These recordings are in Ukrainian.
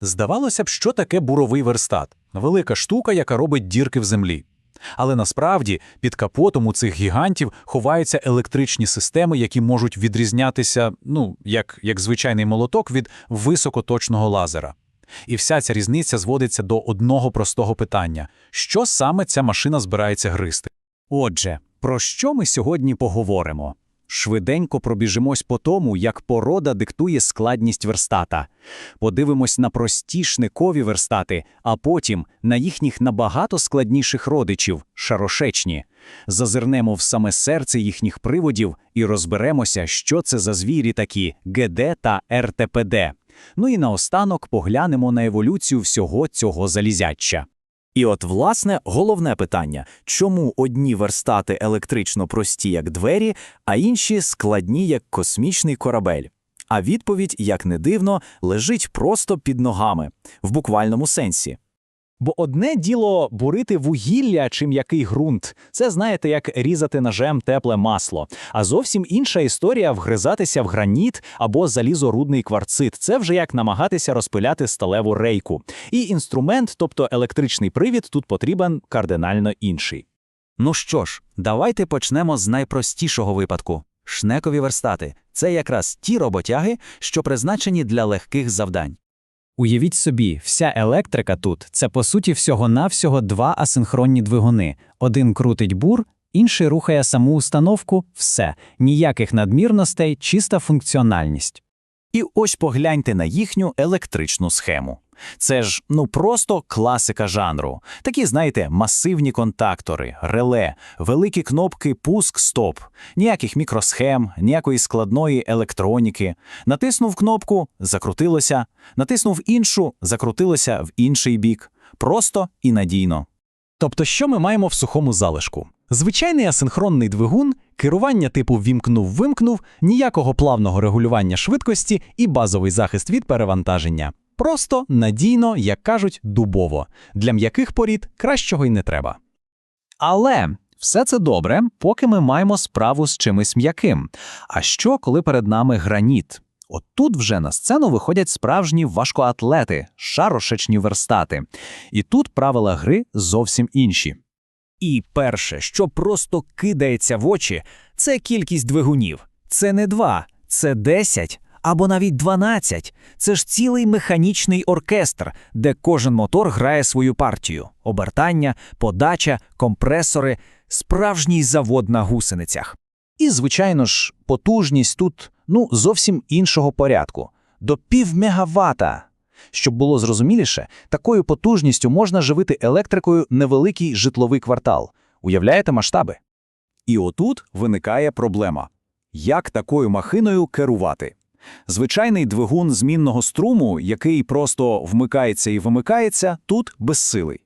Здавалося б, що таке буровий верстат велика штука, яка робить дірки в землі. Але насправді під капотом у цих гігантів ховаються електричні системи, які можуть відрізнятися, ну, як, як звичайний молоток від високоточного лазера. І вся ця різниця зводиться до одного простого питання: що саме ця машина збирається гризти? Отже, про що ми сьогодні поговоримо? Швиденько пробіжимось по тому, як порода диктує складність верстата. Подивимось на прості шникові верстати, а потім на їхніх набагато складніших родичів шарошечні. Зазирнемо в саме серце їхніх приводів і розберемося, що це за звірі такі ГД та РТПД. Ну і наостанок поглянемо на еволюцію всього цього залізяча. І от, власне, головне питання: чому одні верстати електрично прості, як двері, а інші складні, як космічний корабель? А відповідь, як не дивно, лежить просто під ногами, в буквальному сенсі. Бо одне діло бурити вугілля чи м'який ґрунт, це знаєте, як різати ножем тепле масло. А зовсім інша історія вгризатися в граніт або залізорудний кварцит. Це вже як намагатися розпиляти сталеву рейку. І інструмент, тобто електричний привід, тут потрібен кардинально інший. Ну що ж, давайте почнемо з найпростішого випадку. Шнекові верстати це якраз ті роботяги, що призначені для легких завдань. Уявіть собі, вся електрика тут це по суті всього-навсього два асинхронні двигуни. Один крутить бур, інший рухає саму установку, все, ніяких надмірностей, чиста функціональність. І ось погляньте на їхню електричну схему. Це ж ну просто класика жанру. Такі, знаєте, масивні контактори, реле, великі кнопки пуск-стоп, ніяких мікросхем, ніякої складної електроніки. Натиснув кнопку, закрутилося, натиснув іншу, закрутилося в інший бік. Просто і надійно. Тобто, що ми маємо в сухому залишку? Звичайний асинхронний двигун, керування типу вімкнув-вимкнув, ніякого плавного регулювання швидкості і базовий захист від перевантаження. Просто надійно, як кажуть, дубово. Для м'яких порід кращого й не треба. Але все це добре, поки ми маємо справу з чимось м'яким. А що, коли перед нами граніт? От тут вже на сцену виходять справжні важкоатлети, шарошечні верстати. І тут правила гри зовсім інші. І перше, що просто кидається в очі, це кількість двигунів. Це не два, це десять або навіть дванадцять. Це ж цілий механічний оркестр, де кожен мотор грає свою партію: обертання, подача, компресори, справжній завод на гусеницях. І, звичайно ж, потужність тут ну зовсім іншого порядку до півмегавата. Щоб було зрозуміліше, такою потужністю можна живити електрикою невеликий житловий квартал. Уявляєте масштаби? І отут виникає проблема: як такою махиною керувати? Звичайний двигун змінного струму, який просто вмикається і вимикається, тут безсилий.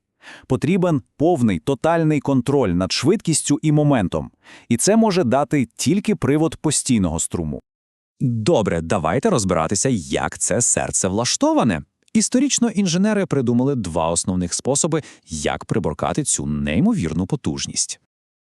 Потрібен повний тотальний контроль над швидкістю і моментом, і це може дати тільки привод постійного струму. Добре, давайте розбиратися, як це серце влаштоване. Історично інженери придумали два основних способи, як приборкати цю неймовірну потужність.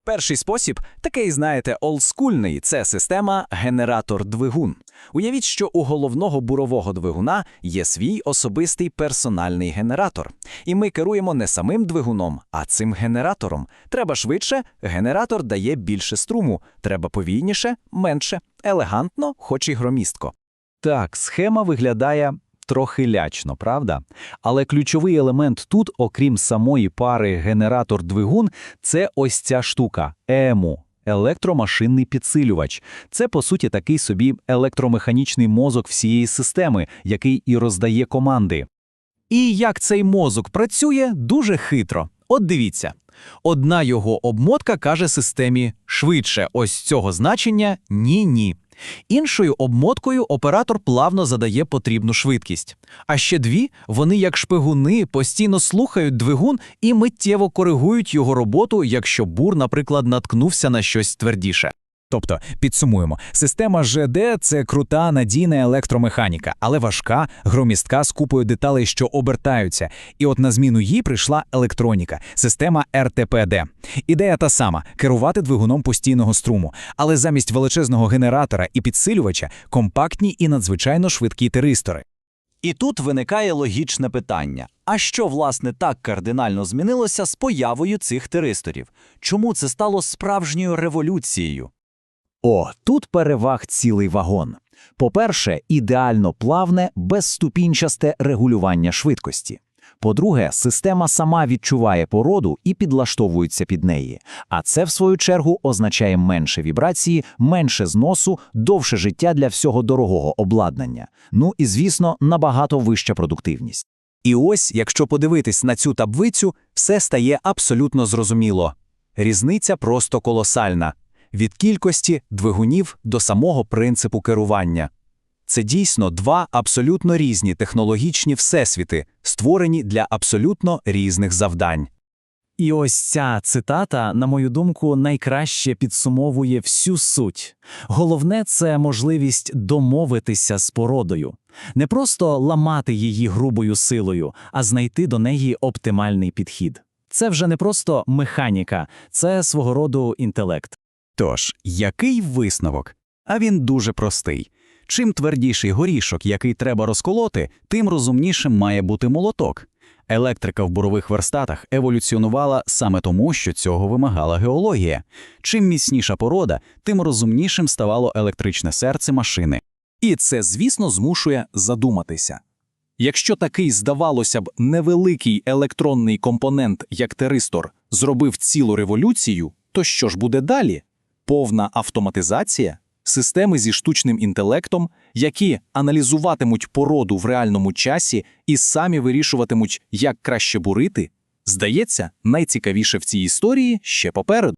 Перший спосіб, такий, знаєте, олдскульний – це система генератор-двигун. Уявіть, що у головного бурового двигуна є свій особистий персональний генератор. І ми керуємо не самим двигуном, а цим генератором. Треба швидше, генератор дає більше струму, треба повільніше, менше, елегантно, хоч і громістко. Так, схема виглядає трохи лячно, правда? Але ключовий елемент тут, окрім самої пари генератор-двигун, це ось ця штука ЕМУ. Електромашинний підсилювач це по суті такий собі електромеханічний мозок всієї системи, який і роздає команди. І як цей мозок працює, дуже хитро. От дивіться. Одна його обмотка каже системі швидше ось цього значення ні-ні. Іншою обмоткою оператор плавно задає потрібну швидкість. А ще дві вони, як шпигуни, постійно слухають двигун і миттєво коригують його роботу, якщо бур, наприклад, наткнувся на щось твердіше. Тобто, підсумуємо, система ЖД це крута надійна електромеханіка, але важка, громістка з купою деталей, що обертаються. І от на зміну їй прийшла електроніка, система РТПД. Ідея та сама керувати двигуном постійного струму, але замість величезного генератора і підсилювача компактні і надзвичайно швидкі теристори. І тут виникає логічне питання: а що, власне, так кардинально змінилося з появою цих теристорів? Чому це стало справжньою революцією? О, тут переваг цілий вагон. По-перше, ідеально плавне, безступінчасте регулювання швидкості. По-друге, система сама відчуває породу і підлаштовується під неї. А це, в свою чергу, означає менше вібрації, менше зносу, довше життя для всього дорогого обладнання. Ну і, звісно, набагато вища продуктивність. І ось, якщо подивитись на цю таблицю, все стає абсолютно зрозуміло. Різниця просто колосальна. Від кількості двигунів до самого принципу керування. Це дійсно два абсолютно різні технологічні всесвіти, створені для абсолютно різних завдань. І ось ця цитата, на мою думку, найкраще підсумовує всю суть. Головне це можливість домовитися з породою, не просто ламати її грубою силою, а знайти до неї оптимальний підхід. Це вже не просто механіка, це свого роду інтелект. Тож, який висновок? А він дуже простий. Чим твердіший горішок, який треба розколоти, тим розумнішим має бути молоток. Електрика в бурових верстатах еволюціонувала саме тому, що цього вимагала геологія. Чим міцніша порода, тим розумнішим ставало електричне серце машини. І це, звісно, змушує задуматися. Якщо такий, здавалося б, невеликий електронний компонент, як теристор, зробив цілу революцію, то що ж буде далі? Повна автоматизація? Системи зі штучним інтелектом, які аналізуватимуть породу в реальному часі і самі вирішуватимуть, як краще бурити? Здається, найцікавіше в цій історії ще попереду.